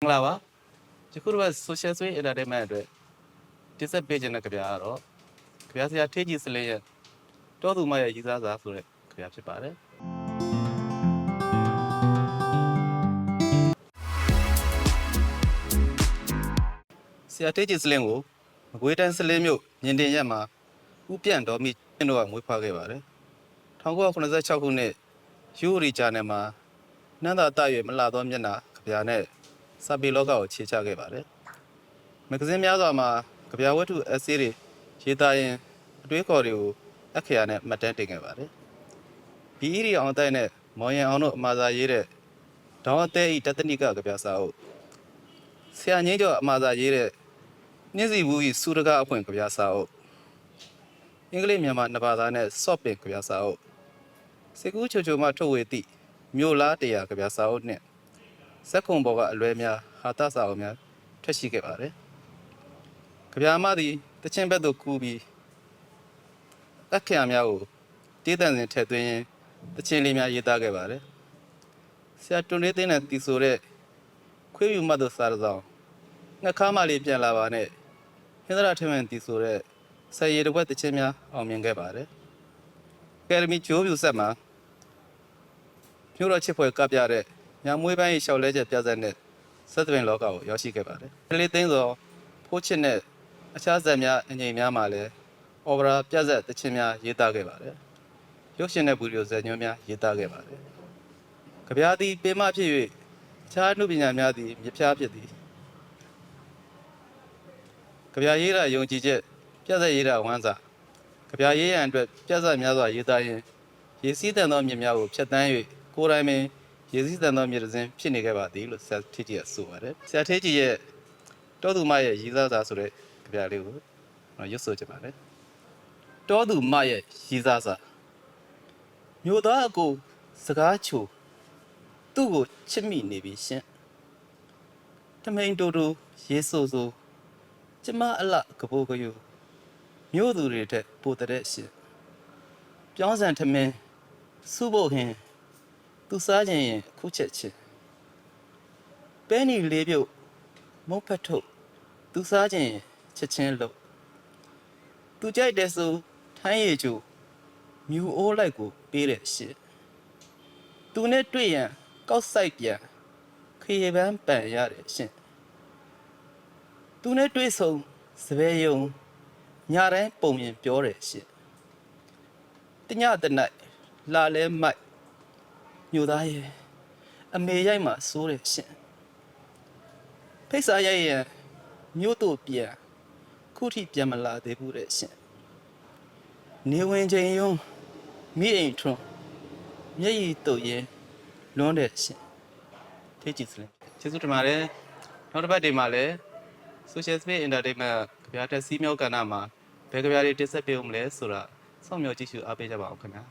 မင်္ဂလာပါယခုတော့ social swing entertainment အတွက်တင်ဆက်ပေးခြင်းတဲ့ကြပြကတော့ကြပြဆရာထေးကြီးစလင်းရဲ့တောသူမရဲ့ရည်စားစာဆိုတဲ့ကြပြဖြစ်ပါတယ်ဆရာထေးကြီးစလင်းကိုမကွေးတိုင်းစလင်းမြို့မြင်တင်ရက်မှာဥပြန့်တော်မိကျင်းတို့ကမွေးဖွားခဲ့ပါတယ်1986ခုနှစ်ယူရီဂျာနယ်မှာနန္ဒတာရွေမလာသောမျက်နှာကြပြနဲ့ စာပေလောကကိုခြေချခဲ့ပါတယ်။မဂ္ဂဇင်းများစွာမှာကြပြဝတ္ထုအစည်းတွေရေးသားရင်အတွေးခေါ်တွေကိုအခရာနဲ့မှတ်တမ်းတင်ခဲ့ပါတယ်။ဘီအီရီအောင်တိုက်နဲ့မောင်ရင်အောင်တို့အမှားစာရေးတဲ့ဒေါင်းအသေးဤတသနိကကြပြစာအုပ်ဆရာငိမ့်ကျော်အမှားစာရေးတဲ့နှင်းစီဘူးဤစူရကအဖွင့်ကြပြစာအုပ်အင်္ဂလိပ်မြန်မာနှစ်ဘာသာနဲ့ soft ပင်ကြပြစာအုပ်စေကူးချိုချိုမှထုတ်ဝေသည့်မြို့လားတရားကြပြစာအုပ်နှင့် ဇက်ခုံဘော်ကအလွဲများဟာတစာအုပ်များထွက်ရှိခဲ့ပါတယ်။ကြပြာမသည်တချင်းဘက်သို့ကူးပြီးအခရာများကိုတေးတန်စဉ်ထည့်သွင်းရင်းတချင်းလေးများရေးသားခဲ့ပါတယ်။ဆရာတွန်လေးသိန်းနဲ့တီဆိုတဲ့ခွေးယူမတ်တို့စာရဆောင်ငှက်ခါမလေးပြန်လာပါနဲ့ဟင်္ဒရာထမန်တီဆိုတဲ့ဆယ်ရီတစ်ဝက်တချင်းများအောင်မြင်ခဲ့ပါတယ်။ကယ်ဒမီဂျိုးပြူဆက်မှာမြို့တော်ချစ်ဖွယ်ကပ်ပြတဲ့ ညမွေးပိုင်းရှောက်လဲချက်ပြဇက်နဲ့ဆက်သွင်းလောကကိုရောက်ရှိခဲ့ပါတယ်။ကလေးသိန်းစောဖိုးချစ်နဲ့အခြားဇက်များအငိမ်များမှာလည်းအော်ပရာပြဇက်တခြင်းများရေးသားခဲ့ပါတယ်။ရုပ်ရှင်နဲ့ဗီဒီယိုဇက်ညွှန်းများရေးသားခဲ့ပါတယ်။ကြပြာသည်ပေမဖြစ်၍အခြားအမှုပညာများသည်မြဖြားဖြစ်သည်။ကြပြာရေးတာယုံကြည်ချက်ပြဇက်ရေးတာဝမ်းစာကြပြာရေးရန်အတွက်ပြဇက်များစွာရေးသားရင်းရေးစည်းတန်သောမြစ်များကိုဖြတ်တန်း၍ကိုယ်တိုင်ပင် ရေစီးတန်သောမြေတစင်းဖြစ်နေခဲ့ပါသည်လို့ဆရာထေးကြီးကဆိုပါတယ်ဆရာထေးကြီးရဲ့တောသူမရဲ့ရည်စားစာဆိုတဲ့ကြပြလေးကိုကျွန်တော်ရွတ်ဆိုချင်ပါတယ်တောသူမရဲ့ရည်စားစာမြို့သားအကိုစကားချိုသူ့ကိုချစ်မိနေပြီရှင်တမိန်တူတူရေဆိုဆိုကျမအလကပိုးကယူမြို့သူတွေတဲ့ပိုတဲ့ရှင်ပြောင်းစံထမင်းစုဖို့ဟင်း သူစားခြင်းရင်ခုချက်ချင်းပဲနီလေးပြုတ်မုတ်ဖက်ထုတ်သူစားခြင်းရင်ချက်ချင်းလို့သူကြိုက်တဲ့ဆိုထိုင်းရည်ကျူမြူအိုးလိုက်ကိုပေးတဲ့ရှစ်သူနဲ့တွေ့ရန်ကောက်ဆိုင်ပြန်ခရီးပန်းပန်ရတဲ့ရှင်သူနဲ့တွေ့ဆုံစပယ်ယုံညတိုင်းပုံရင်ပြောတယ်ရှင်တညတနက်လာလဲမိုက် မြို့သားရဲ့အမေရိုက်မှာစိုးတယ်ရှင်ဖိတ်စာရိုက်ရင်မြို့တို့ပြန်ခုထိပြန်မလာသေးဘူးတဲ့ရှင်နေဝင်ချိန်ယုံမိအိမ်ထွန်းမျက်ရည်တုပ်ရင်လွန်းတဲ့ရှင်ထိတ်ကြည့်စလင်းကျေးဇူးတင်ပါတယ်နောက်တစ်ပတ်ဒီမှာလည်း social space entertainment ကြပြတဲ့စီးမြောက်ကဏ္ဍမှာဘယ်ကြပြတွေတင်ဆက်ပေးဦးမလဲဆိုတာစောင့်မျှော်ကြည့်ရှုအားပေးကြပါအောင်ခင်ဗျာ